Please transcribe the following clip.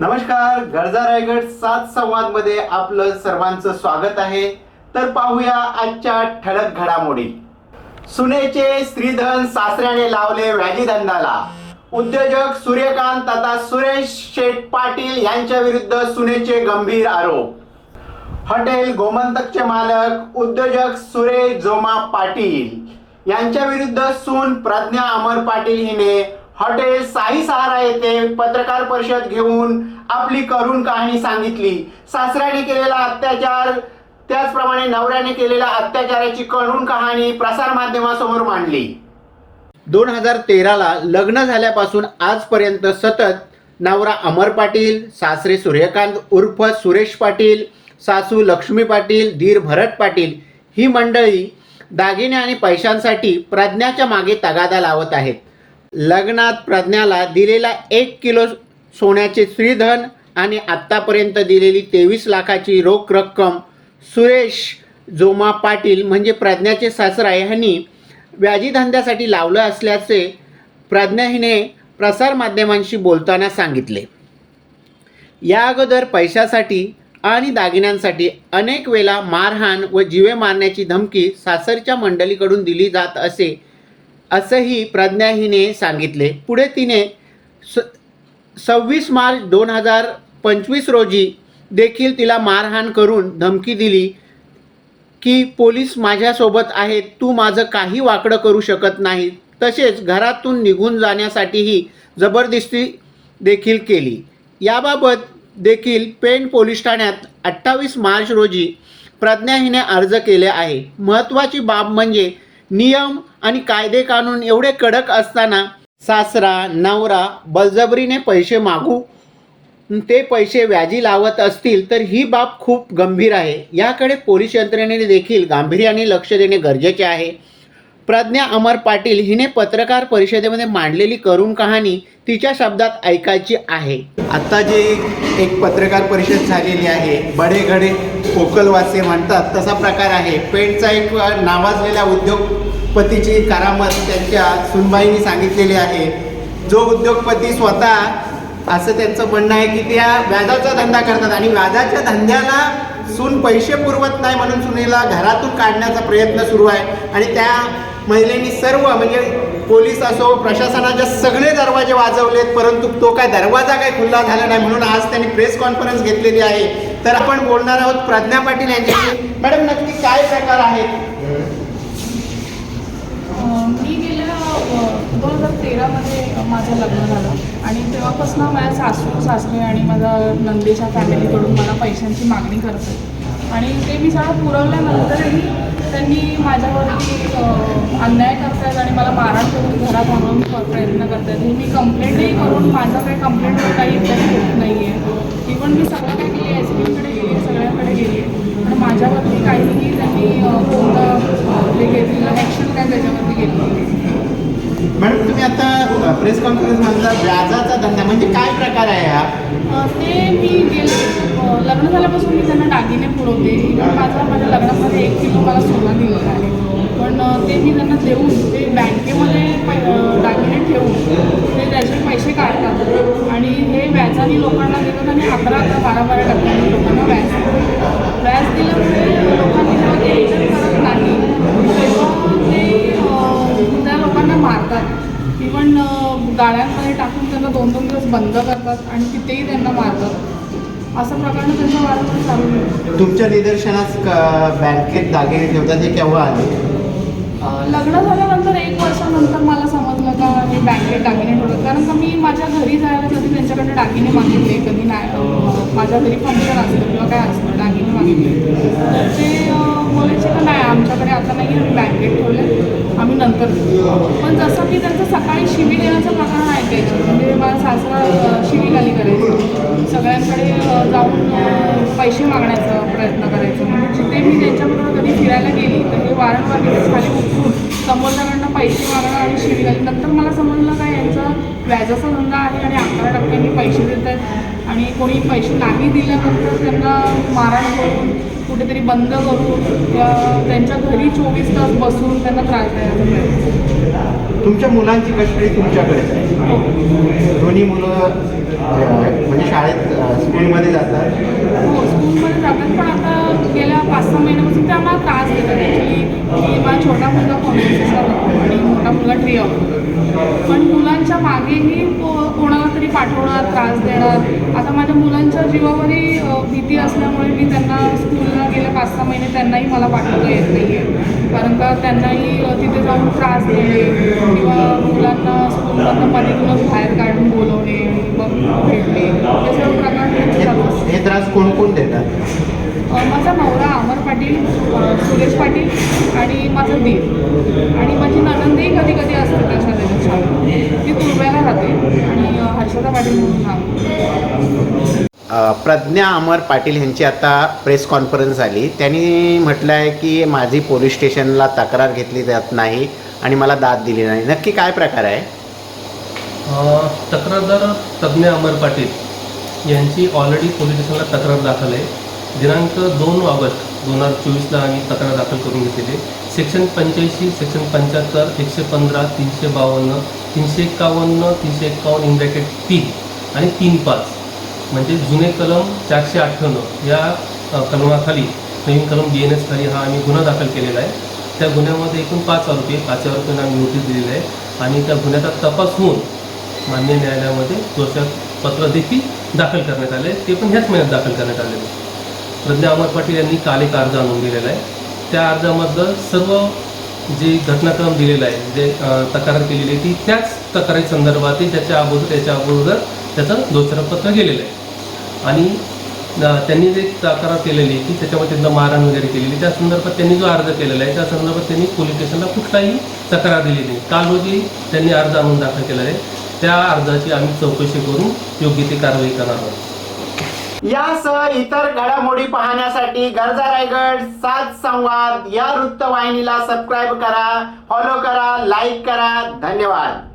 नमस्कार गरजा रायगड सात संवादमध्ये आपलं सर्वांचं स्वागत आहे. तर पाहूया आजच्या ठळक घडामोडी. सुनेचे स्त्रीधन सासऱ्याने लावले व्याजी धंदाला उद्योजक सूर्यकांत तथा सुरेश शेठ पाटील यांच्या विरुद्ध सुनेचे गंभीर आरोप. हॉटेल गोमंतकचे मालक उद्योजक सुरेश जोमा पाटील यांच्या विरुद्ध सून प्रज्ञा अमर पाटील हिने हॉटेल साई सहारा येथे पत्रकार परिषद घेऊन आपली करुण कहाणी सांगितली. सासऱ्याने केलेला अत्याचार त्याचप्रमाणे नवऱ्याने केलेल्या अत्याचाराची करुण कहाणी प्रसार माध्यमासमोर मांडली. दोन हजार तेराला लग्न झाल्यापासून आजपर्यंत सतत नवरा अमर पाटील सासरे सूर्यकांत उर्फ सुरेश पाटील सासू लक्ष्मी पाटील धीर भरत पाटील ही मंडळी दागिने आणि पैशांसाठी प्रज्ञाच्या मागे तगादा लावत आहेत. लग्नात प्रज्ञाला दिलेला एक किलो सोन्याचे श्रीधन आणि आत्तापर्यंत दिलेली तेवीस लाखाची रोख रक्कम सुरेश जोमा पाटील म्हणजे प्रज्ञाचे सासरा यांनी व्याजीधंद्यासाठी लावलं असल्याचे प्रज्ञा हिने प्रसारमाध्यमांशी बोलताना सांगितले. या अगोदर पैशासाठी आणि दागिन्यांसाठी अनेक वेळा मारहाण व जीवे मारण्याची धमकी सासरच्या मंडळीकडून दिली जात असे असंही प्रज्ञा हिने सांगितले. पुढे तिने स सव्वीस मार्च दोन हजार पंचवीस रोजी देखील तिला मारहाण करून धमकी दिली की पोलीस माझ्यासोबत आहेत तू माझं काही वाकडं करू शकत नाही. तसेच घरातून निघून जाण्यासाठीही जबरदस्ती देखील केली. याबाबत देखील पेण पोलीस ठाण्यात अठ्ठावीस मार्च रोजी प्रज्ञा हिने अर्ज केले आहे. महत्त्वाची बाब म्हणजे नियम आणि कायदे कानून एवढे कडक असताना सासरा नवरा बळजबरीने पैसे मागू ते पैसे व्याजी लावत असतील तर ही बाब खूप गंभीर आहे. याकडे पोलीस यंत्रणेने देखील गांभीर्याने लक्ष देणे गरजेचे आहे. प्रज्ञा अमर पाटील हिने पत्रकार परिषदेमध्ये मांडलेली करुण कहाणी तिच्या शब्दात ऐकायची आहे. आता जे एक पत्रकार परिषद झालेली आहे बडेघडे पोकलवासे म्हणतात तसा प्रकार आहे. पेंटचा एक नावाजलेला उद्योग उद्योगपतीची करामत त्यांच्या सुनबाईंनी सांगितलेली आहे. जो उद्योगपती स्वतः असं त्यांचं म्हणणं आहे की त्या व्याजाचा धंदा करतात आणि व्याजाच्या धंद्याला सून पैसे पुरवत नाही म्हणून सुनेला घरातून काढण्याचा प्रयत्न सुरू आहे. आणि त्या महिलेनी सर्व म्हणजे पोलीस असो प्रशासनाचे सगळे दरवाजे वाजवलेत परंतु तो काय दरवाजा काय खुल्ला झाला नाही म्हणून आज त्यांनी प्रेस कॉन्फरन्स घेतलेली आहे. तर आपण बोलणार आहोत प्रज्ञा पाटील यांच्याशी. मॅडम नक्की काय प्रकार आहेत अं, मी गेल्या दोन हजार तेरामध्ये माझं लग्न झालं. आणि तेव्हापासून माझ्या सासू सासरे आणि माझ्या नंदेच्या फॅमिलीकडून मला पैशांची मागणी करते आणि ते मी सगळं पुरवल्यानंतरही त्यांनी माझ्यावरती अन्याय करतायत आणि मला मारहाण करून घरात आणून प्रयत्न करतायत. हे मी कंप्लेंटही करून माझं काही कंप्लेंटवर काही इफेक्ट होत नाही आहे इवन मी सगळं काय केली एस पीकडे गेली आहे सगळ्यांकडे गेली आहे. पण माझ्यावरती काहीही त्यांनी कोणतं हे घेतलेलं ॲक्शन काय त्याच्यावरती घेतली मॅडम तुम्ही आता प्रेस कॉन्फरन्स म्हणता व्याजाचा धंदा. म्हणजे काय प्रकार आहे हा? अ, ते मी गेले लग्न झाल्यापासून मी त्यांना दागिने पुरवते. इव्हन माझा माझ्या लग्नामध्ये एक किलो मला सोनं दिलेलं आहे. पण अ, ते मी त्यांना देऊन ते बँकेमध्ये पै- अ, दागिने ठेवून ते त्याचे पैसे काढतात. आणि हे व्याजाने लोकांना देतात आणि अकरा अकरा बारा बारा टक्के करतात आणि तिथेही त्यांना मारतात असं प्रकारे त्यांचं वारंवार चालू आहे. तुमच्या निदर्शनास क- बँकेत दागिने ठेवतात हे केव्हा आले? लग्न झाल्यानंतर एक वर्षानंतर मला समजलं का मी बँकेत दागिने ठेवतात. कारण का मी माझ्या घरी जायला कधी त्यांच्याकडे दागिने मागितले कधी नाही माझ्या घरी फंक्शन असतं किंवा काय असतं दागिने मागितले. तर ते बोलायचे का नाही आमच्याकडे आता नाही आम्ही बँकेत ठेवले आम्ही नंतर देऊ." पण जसं की त्यांचं सकाळी शिवी देण्याचं प्रकार ऐकायचं म्हणजे माझा सासरा जाऊन पैसे मागण्याचा प्रयत्न करायचं. म्हणजे जिथे मी त्यांच्याबरोबर कधी फिरायला गेली तर हे वारंवार तिथे खाली उठून समोरच्याकडनं पैसे मागणं आणि शिवीगाली नंतर मला समजलं काय यांचा व्याजाचा धंदा आहे आणि अकरा टक्क्यांनी पैसे देत आहेत आणि कोणी पैसे नाही दिल्यानंतर त्यांना मारहाण करून कुठे कुठेतरी बंद करून त्या त्यांच्या घरी चोवीस तास बसून त्यांना त्रास द्यायचा तुमच्या मुलांची कस्टडी तुमच्याकडेच आहे दोन्ही मुलं म्हणजे शाळेत स्कूलमध्ये जातात. हो स्कूलमध्ये जातात. पण आता गेल्या पाच सहा महिन्यापासून ते आम्हाला त्रास देतात ॲक्च्युली की माझा छोटा मुलगा कॉन्व्हेन्सेसला होतो आणि मोठा मुलगा ट्री पण मुलांच्या मागेही को- कोणाला तरी पाठवणार त्रास देणार. आता माझ्या मुलांच्या जीवावरही भीती असल्यामुळे मी त्यांना स्कूलला गेल्या पाच सहा महिने त्यांनाही मला पाठवता येत नाही आहे कारण का त्यांनाही तिथे जाऊन त्रास देणे किंवा मुलांना स्कूलमधनं मधीतूनच बाहेर काढून बोलवणे मग भेटणे हे सर्व प्रकार हे त्रास कोण कोण देतात? माझा नवरा अमर पाटील सुरेश पाटील आणि माझा दीर. आणि माझी ननंदही कधी कधी असते त्याच्या त्याच्यात ती तुर्ब्याला राहते आणि हर्षदा पाटील म्हणून नाव. प्रज्ञा अमर पाटील यांची आता प्रेस कॉन्फरन्स झाली. त्यांनी म्हटलं आहे की माझी पोलीस स्टेशनला तक्रार घेतली जात नाही आणि मला दाद दिली नाही. नक्की काय प्रकार आहे? तक्रारदार तज्ज्ञ अमर पाटील यांची ऑलरेडी पोलीस स्टेशनला तक्रार दाखल आहे. दिनांक दोन ऑगस्ट दोन हजार चोवीसला आम्ही तक्रार दाखल करून घेतलेली सेक्शन पंच्याऐंशी सेक्शन पंच्याहत्तर एकशे पंधरा तीनशे बावन्न तीनशे एकावन्न तीनशे एकावन्न इन ब्रॅकेट तीन आणि तीन पाच. म्हणजे जुने कलम चारशे अठ्ठ्याण्णव या कलमाखाली नवीन कलम बी एन एस खाली हा आम्ही गुन्हा दाखल केलेला आहे. त्या गुन्ह्यामध्ये एकूण पाच आरोपी पाच आरोपींना आम्ही नोटीस दिलेली आहे. आणि त्या गुन्ह्याचा तपास होऊन मान्य न्यायालयामध्ये दोषपत्र देखील दाखल करण्यात आले ते पण ह्याच महिन्यात दाखल करण्यात आलेले आहे. प्रज्ञा अमर पाटील यांनी काल एक अर्ज आणून दिलेला आहे. त्या अर्जामधलं सर्व जे घटनाक्रम दिलेला आहे जे तक्रार केलेली आहे ती त्याच तक्रारी संदर्भात आहे ज्याच्या अगोदर त्याच्या अगोदर त्याचं दोषारोपत्र गेलेलं आहे. आणि त्यांनी जे तक्रार केलेली आहे की त्याच्यामध्ये त्यांना मारहाण वगैरे केलेली त्या संदर्भात त्यांनी जो अर्ज केलेला आहे त्या संदर्भात त्यांनी पोलीस स्टेशनला कुठलाही तक्रार दिली नाही. काल रोजी त्यांनी अर्ज आणून दाखल केलेला आहे. त्या अर्जाची आम्ही चौकशी करून योग्य ती कारवाई करणार आहोत. यासह इतर घडामोडी पाहण्यासाठी गरजा रायगड सात संवाद या वृत्तवाहिनीला सबस्क्राईब करा फॉलो करा लाईक करा. धन्यवाद.